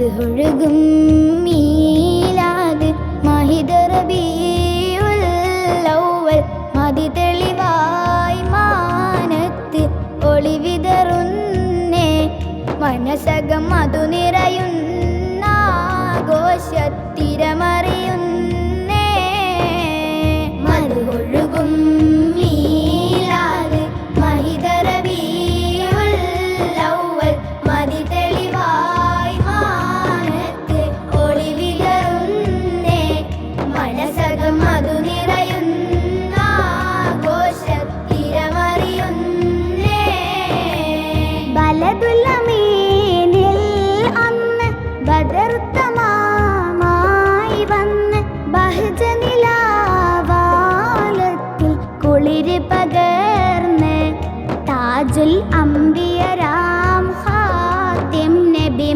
அது ஒழுகும் மீ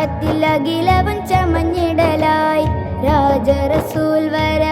ദാഹത്തിലകിലവൻ ചമഞ്ഞിടലായി. രാജറസൂൽ വര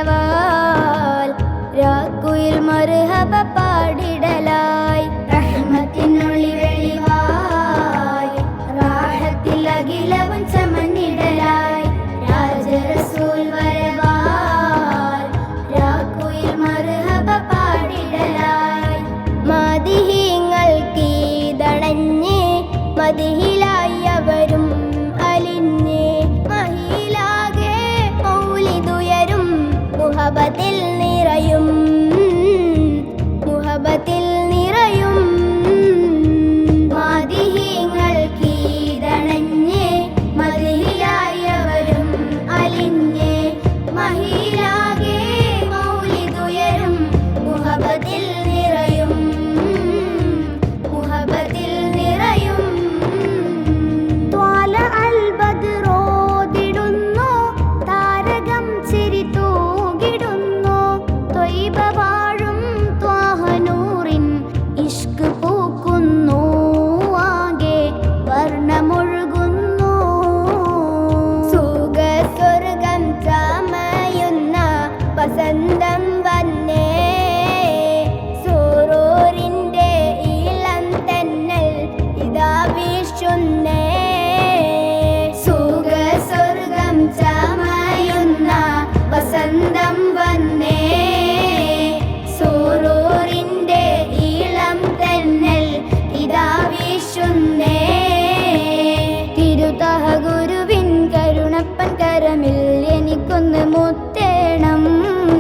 ഒന്ന് മുത്തേണം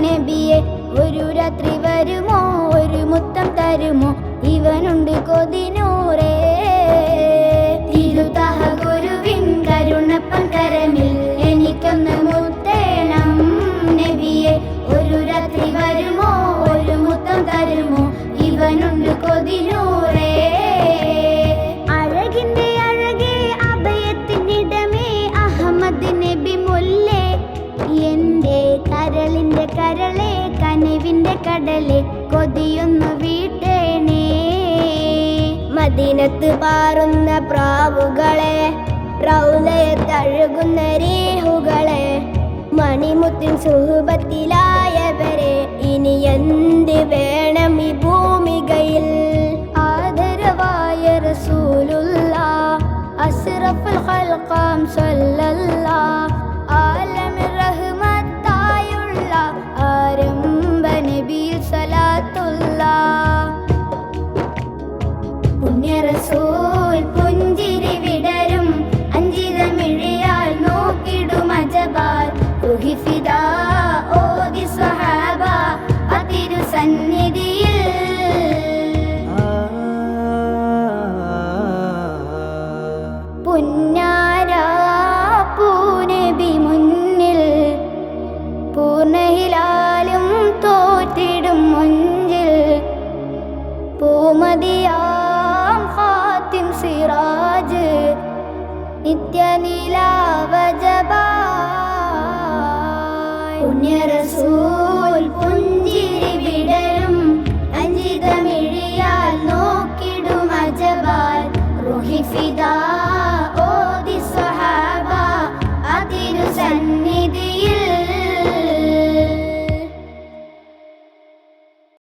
നബിയെ. ഒരു രാത്രി വരുമോ? ഒരു മുത്തം തരുമോ? ഇവനുണ്ട് കൊതിനൂറേ. കരളിന്റെ കരളെ കനിവിന്റെ കടലെ കൊതിയൊന്നു വീട്ടേണേ. മദീനത്ത് പാറുന്ന പ്രാവുകളെ റൗലയെ തഴുകുന്ന രേഹുകളെ മണിമുത്തിൻ സുഹൃബത്തിലായവരെ ഇനി എന്ത് വേണം ഈ ഭൂമികയിൽ? ആദരവായ റസൂലുള്ള അസ്റഫുൽ ഖൽഖാം സല്ലല്ലാഹ് ഫിദാ ദി സ്വഹാബ അതിരു സന്നിധിയിൽ